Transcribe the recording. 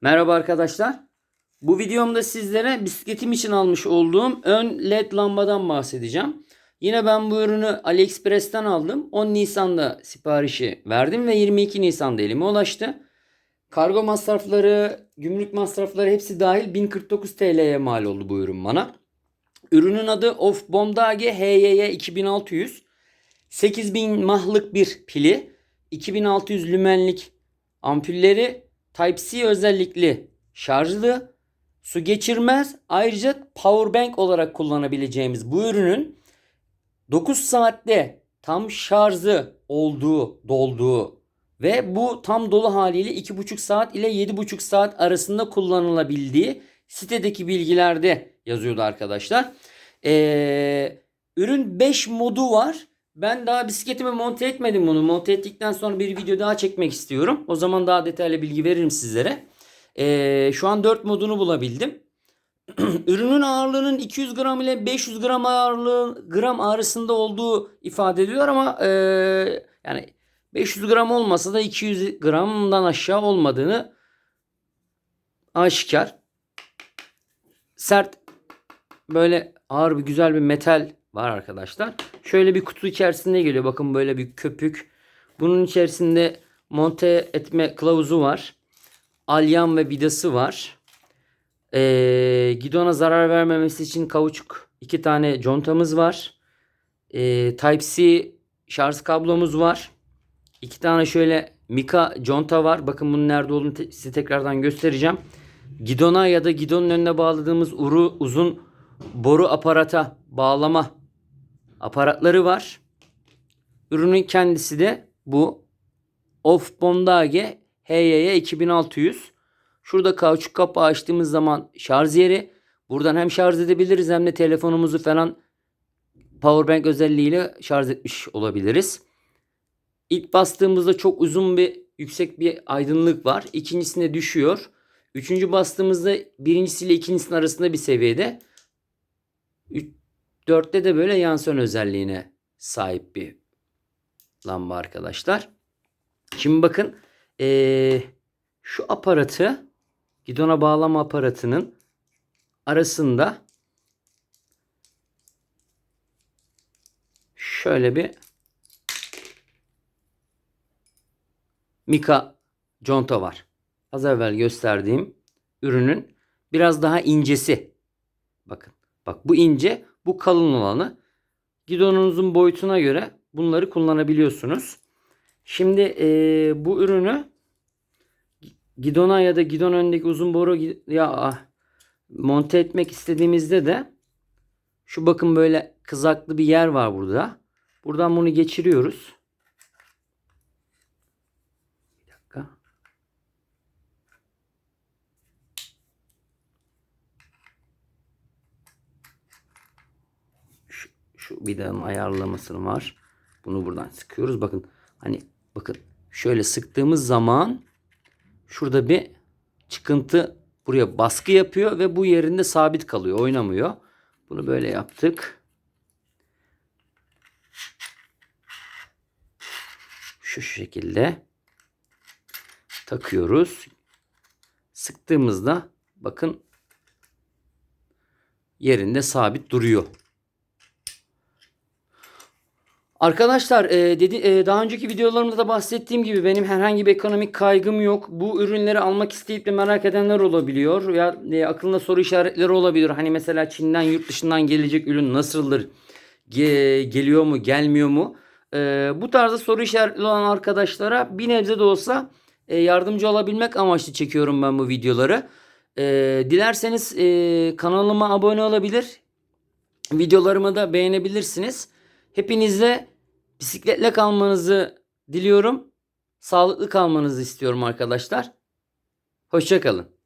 Merhaba arkadaşlar. Bu videomda sizlere bisikletim için almış olduğum ön led lambadan bahsedeceğim. Yine ben bu ürünü AliExpress'ten aldım. 10 Nisan'da siparişi verdim ve 22 Nisan'da elime ulaştı. Kargo masrafları, gümrük masrafları hepsi dahil 1049 TL'ye mal oldu bu ürün bana. Ürünün adı Of Bondage HYY 2600. 8000 mahlık bir pili, 2600 lümenlik ampulleri, Type-C özellikli şarjlı, su geçirmez, ayrıca powerbank olarak kullanabileceğimiz bu ürünün 9 saatte tam şarjı olduğu, dolduğu ve bu tam dolu haliyle 2,5 saat ile 7,5 saat arasında kullanılabildiği sitedeki bilgilerde yazıyordu arkadaşlar. Ee, ürün 5 modu var. Ben daha bisikletime monte etmedim bunu. Monte ettikten sonra bir video daha çekmek istiyorum. O zaman daha detaylı bilgi veririm sizlere. Ee, şu an 4 modunu bulabildim. Ürünün ağırlığının 200 gram ile 500 gram ağırlığı gram arasında olduğu ifade ediyor ama e, yani 500 gram olmasa da 200 gramdan aşağı olmadığını aşikar. Sert böyle ağır bir güzel bir metal var arkadaşlar. Şöyle bir kutu içerisinde geliyor. Bakın böyle bir köpük. Bunun içerisinde monte etme kılavuzu var. Alyan ve vidası var. Ee, gidona zarar vermemesi için kauçuk iki tane contamız var. Ee, Type-C şarj kablomuz var. İki tane şöyle Mika conta var. Bakın bunun nerede olduğunu te- size tekrardan göstereceğim. Gidona ya da gidonun önüne bağladığımız uru uzun boru aparata bağlama aparatları var. Ürünün kendisi de bu Of Bondage HYY 2600. Şurada kauçuk kapağı açtığımız zaman şarj yeri. Buradan hem şarj edebiliriz hem de telefonumuzu falan powerbank özelliğiyle şarj etmiş olabiliriz. İlk bastığımızda çok uzun bir yüksek bir aydınlık var. İkincisinde düşüyor. Üçüncü bastığımızda birincisiyle ikincisinin arasında bir seviyede. Dörtte de böyle yansön özelliğine sahip bir lamba arkadaşlar. Şimdi bakın eee, şu aparatı gidona bağlama aparatının arasında şöyle bir Mika conta var. Az evvel gösterdiğim ürünün biraz daha incesi. Bakın. Bak bu ince, bu kalın olanı. Gidonunuzun boyutuna göre bunları kullanabiliyorsunuz. Şimdi eee, bu ürünü gidona ya da gidon önündeki uzun boru ya ah, monte etmek istediğimizde de şu bakın böyle kızaklı bir yer var burada. Buradan bunu geçiriyoruz. Şu, vidanın ayarlamasını var. Bunu buradan sıkıyoruz. Bakın hani bakın şöyle sıktığımız zaman şurada bir çıkıntı buraya baskı yapıyor ve bu yerinde sabit kalıyor, oynamıyor. Bunu böyle yaptık. Şu şekilde takıyoruz. Sıktığımızda bakın yerinde sabit duruyor. Arkadaşlar e, dedi e, daha önceki videolarımda da bahsettiğim gibi benim herhangi bir ekonomik kaygım yok. Bu ürünleri almak isteyip de merak edenler olabiliyor. Ya e, aklında soru işaretleri olabilir. Hani mesela Çin'den yurt dışından gelecek ürün nasıldır? Ge- geliyor mu, gelmiyor mu? E, bu tarzda soru işaretli olan arkadaşlara bir nebze de olsa e, yardımcı olabilmek amaçlı çekiyorum ben bu videoları. E, dilerseniz e, kanalıma abone olabilir. Videolarımı da beğenebilirsiniz. Hepinizle bisikletle kalmanızı diliyorum. Sağlıklı kalmanızı istiyorum arkadaşlar. Hoşçakalın.